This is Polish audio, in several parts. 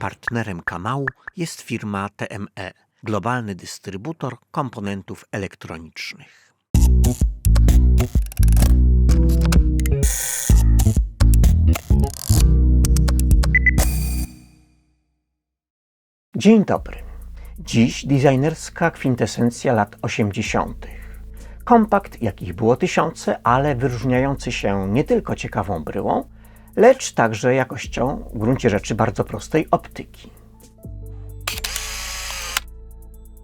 Partnerem kanału jest firma TME, globalny dystrybutor komponentów elektronicznych. Dzień dobry. Dziś designerska kwintesencja lat 80. Kompakt, jakich było tysiące, ale wyróżniający się nie tylko ciekawą bryłą, lecz także jakością w gruncie rzeczy bardzo prostej optyki.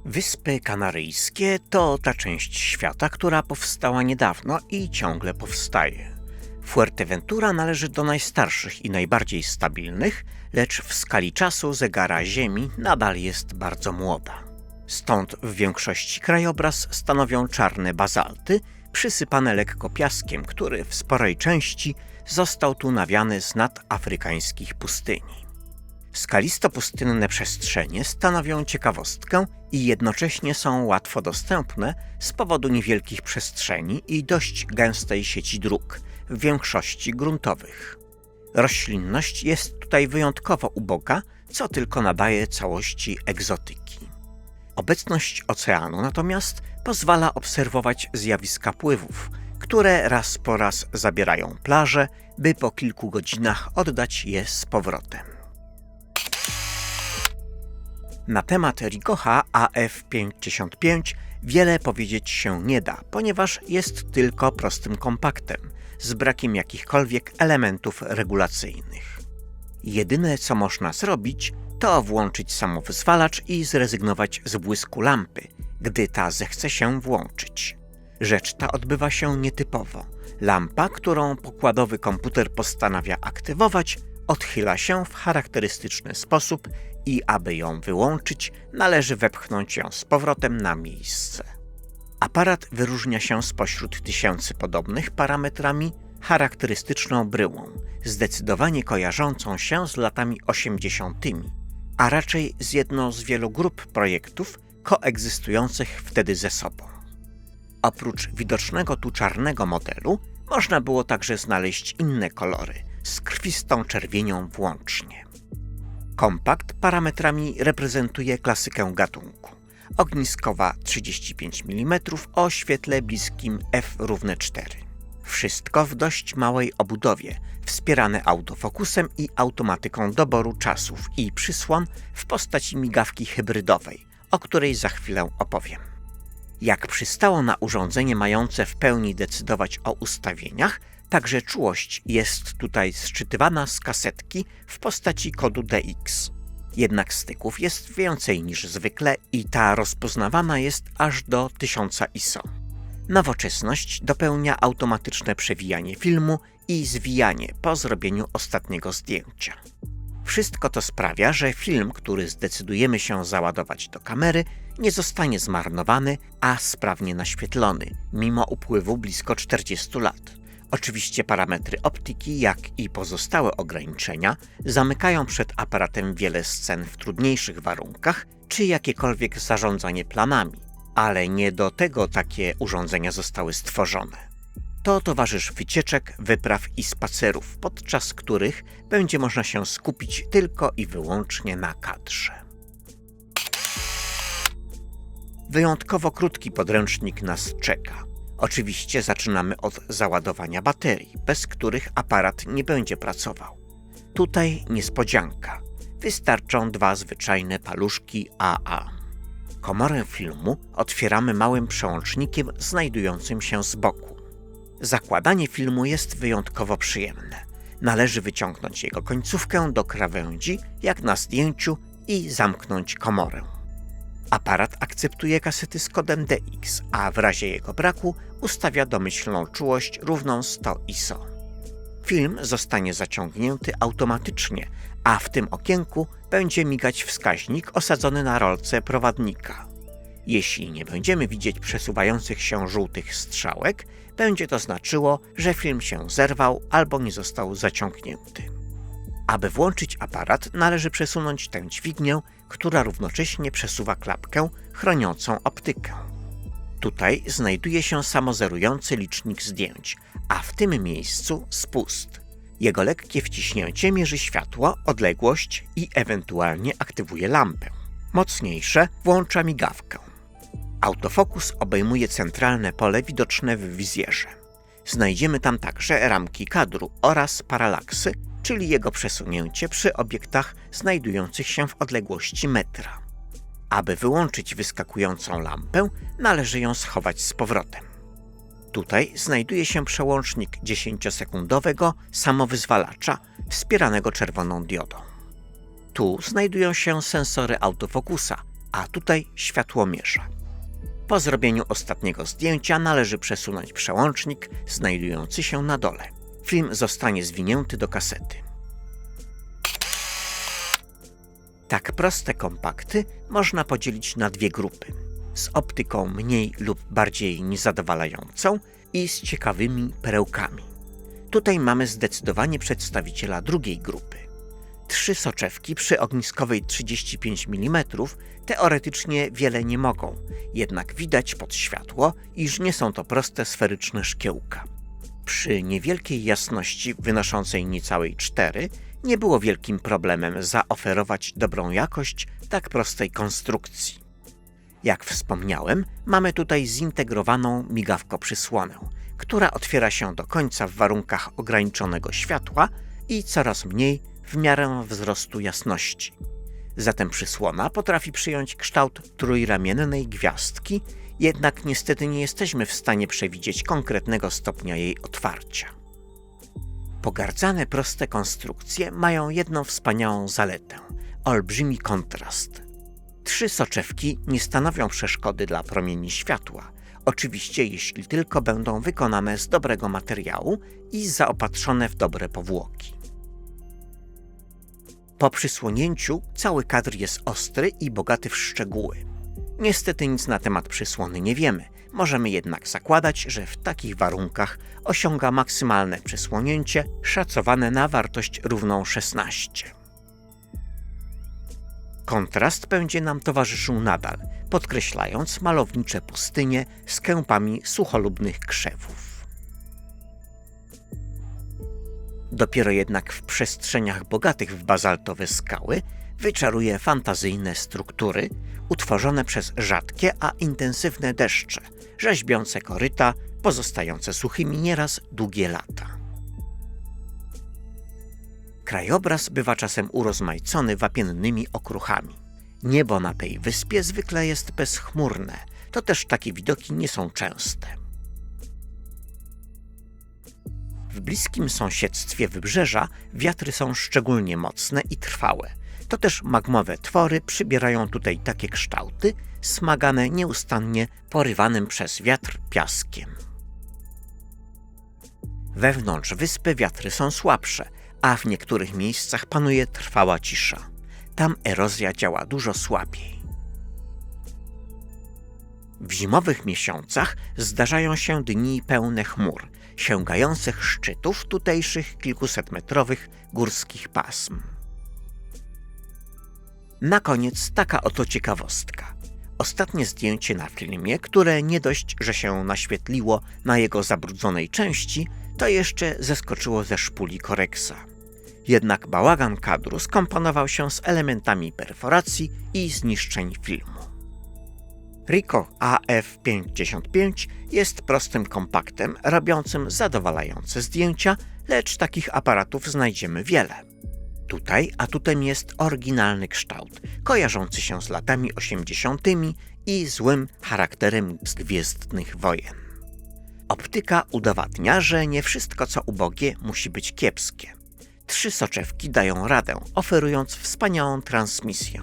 Wyspy Kanaryjskie to ta część świata, która powstała niedawno i ciągle powstaje. Fuerteventura należy do najstarszych i najbardziej stabilnych, lecz w skali czasu zegara Ziemi nadal jest bardzo młoda. Stąd w większości krajobraz stanowią czarne bazalty, przysypane lekko piaskiem, który w sporej części został tu nawiany z nadafrykańskich pustyni. Skalisto-pustynne przestrzenie stanowią ciekawostkę i jednocześnie są łatwo dostępne z powodu niewielkich przestrzeni i dość gęstej sieci dróg, w większości gruntowych. Roślinność jest tutaj wyjątkowo uboga, co tylko nadaje całości egzotyki. Obecność oceanu natomiast pozwala obserwować zjawiska pływów, które raz po raz zabierają plaże, by po kilku godzinach oddać je z powrotem. Na temat Ricocha AF55 wiele powiedzieć się nie da, ponieważ jest tylko prostym kompaktem, z brakiem jakichkolwiek elementów regulacyjnych. Jedyne co można zrobić, to włączyć samowyzwalacz i zrezygnować z błysku lampy, gdy ta zechce się włączyć. Rzecz ta odbywa się nietypowo. Lampa, którą pokładowy komputer postanawia aktywować, odchyla się w charakterystyczny sposób i aby ją wyłączyć, należy wepchnąć ją z powrotem na miejsce. Aparat wyróżnia się spośród tysięcy podobnych parametrami charakterystyczną bryłą, zdecydowanie kojarzącą się z latami 80., a raczej z jedną z wielu grup projektów koegzystujących wtedy ze sobą. Oprócz widocznego tu czarnego modelu, można było także znaleźć inne kolory, z krwistą czerwienią włącznie. Kompakt parametrami reprezentuje klasykę gatunku. Ogniskowa 35 mm o świetle bliskim f równe 4. Wszystko w dość małej obudowie, wspierane autofokusem i automatyką doboru czasów i przysłon w postaci migawki hybrydowej, o której za chwilę opowiem. Jak przystało na urządzenie mające w pełni decydować o ustawieniach, także czułość jest tutaj sczytywana z kasetki w postaci kodu DX. Jednak styków jest więcej niż zwykle i ta rozpoznawana jest aż do 1000 ISO. Nowoczesność dopełnia automatyczne przewijanie filmu i zwijanie po zrobieniu ostatniego zdjęcia. Wszystko to sprawia, że film, który zdecydujemy się załadować do kamery, nie zostanie zmarnowany, a sprawnie naświetlony, mimo upływu blisko 40 lat. Oczywiście parametry optyki, jak i pozostałe ograniczenia, zamykają przed aparatem wiele scen w trudniejszych warunkach, czy jakiekolwiek zarządzanie planami, ale nie do tego takie urządzenia zostały stworzone. To towarzysz wycieczek, wypraw i spacerów, podczas których będzie można się skupić tylko i wyłącznie na kadrze. Wyjątkowo krótki podręcznik nas czeka. Oczywiście zaczynamy od załadowania baterii, bez których aparat nie będzie pracował. Tutaj niespodzianka. Wystarczą dwa zwyczajne paluszki AA. Komorę filmu otwieramy małym przełącznikiem znajdującym się z boku. Zakładanie filmu jest wyjątkowo przyjemne. Należy wyciągnąć jego końcówkę do krawędzi, jak na zdjęciu, i zamknąć komorę. Aparat akceptuje kasety z kodem DX, a w razie jego braku ustawia domyślną czułość równą 100 ISO. Film zostanie zaciągnięty automatycznie, a w tym okienku będzie migać wskaźnik osadzony na rolce prowadnika. Jeśli nie będziemy widzieć przesuwających się żółtych strzałek, będzie to znaczyło, że film się zerwał albo nie został zaciągnięty. Aby włączyć aparat, należy przesunąć tę dźwignię, która równocześnie przesuwa klapkę chroniącą optykę. Tutaj znajduje się samozerujący licznik zdjęć, a w tym miejscu spust. Jego lekkie wciśnięcie mierzy światło, odległość i ewentualnie aktywuje lampę. Mocniejsze włącza migawkę. Autofokus obejmuje centralne pole widoczne w wizjerze. Znajdziemy tam także ramki kadru oraz paralaksy, czyli jego przesunięcie przy obiektach znajdujących się w odległości metra. Aby wyłączyć wyskakującą lampę, należy ją schować z powrotem. Tutaj znajduje się przełącznik 10-sekundowego samowyzwalacza wspieranego czerwoną diodą. Tu znajdują się sensory autofokusa, a tutaj światłomierza. Po zrobieniu ostatniego zdjęcia należy przesunąć przełącznik znajdujący się na dole. Film zostanie zwinięty do kasety. Tak proste kompakty można podzielić na dwie grupy. Z optyką mniej lub bardziej niezadowalającą i z ciekawymi perełkami. Tutaj mamy zdecydowanie przedstawiciela drugiej grupy. Trzy soczewki przy ogniskowej 35 mm teoretycznie wiele nie mogą, jednak widać pod światło, iż nie są to proste sferyczne szkiełka. Przy niewielkiej jasności wynoszącej niecałej 4 nie było wielkim problemem zaoferować dobrą jakość tak prostej konstrukcji. Jak wspomniałem, mamy tutaj zintegrowaną migawko-przysłonę, która otwiera się do końca w warunkach ograniczonego światła i coraz mniej w miarę wzrostu jasności. Zatem przysłona potrafi przyjąć kształt trójramiennej gwiazdki, jednak niestety nie jesteśmy w stanie przewidzieć konkretnego stopnia jej otwarcia. Pogardzane proste konstrukcje mają jedną wspaniałą zaletę olbrzymi kontrast. Trzy soczewki nie stanowią przeszkody dla promieni światła, oczywiście jeśli tylko będą wykonane z dobrego materiału i zaopatrzone w dobre powłoki. Po przysłonięciu cały kadr jest ostry i bogaty w szczegóły. Niestety nic na temat przysłony nie wiemy, możemy jednak zakładać, że w takich warunkach osiąga maksymalne przysłonięcie szacowane na wartość równą 16. Kontrast będzie nam towarzyszył nadal, podkreślając malownicze pustynie z kępami sucholubnych krzewów. Dopiero jednak w przestrzeniach bogatych w bazaltowe skały wyczaruje fantazyjne struktury utworzone przez rzadkie, a intensywne deszcze, rzeźbiące koryta, pozostające suchymi nieraz długie lata. Krajobraz bywa czasem urozmaicony wapiennymi okruchami. Niebo na tej wyspie zwykle jest bezchmurne, to też takie widoki nie są częste. W bliskim sąsiedztwie wybrzeża wiatry są szczególnie mocne i trwałe. To też magmowe twory przybierają tutaj takie kształty, smagane nieustannie porywanym przez wiatr piaskiem. Wewnątrz wyspy wiatry są słabsze, a w niektórych miejscach panuje trwała cisza. Tam erozja działa dużo słabiej. W zimowych miesiącach zdarzają się dni pełne chmur, sięgających szczytów tutejszych kilkusetmetrowych górskich pasm. Na koniec taka oto ciekawostka. Ostatnie zdjęcie na filmie, które nie dość, że się naświetliło na jego zabrudzonej części, to jeszcze zeskoczyło ze szpuli koreksa. Jednak bałagan kadru skomponował się z elementami perforacji i zniszczeń filmu. Ricoh AF55 jest prostym kompaktem robiącym zadowalające zdjęcia, lecz takich aparatów znajdziemy wiele. Tutaj atutem jest oryginalny kształt, kojarzący się z latami 80. i złym charakterem z Gwiezdnych Wojen. Optyka udowadnia, że nie wszystko co ubogie musi być kiepskie. Trzy soczewki dają radę, oferując wspaniałą transmisję.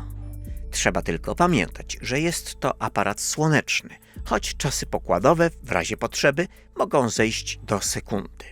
Trzeba tylko pamiętać, że jest to aparat słoneczny, choć czasy pokładowe w razie potrzeby mogą zejść do sekundy.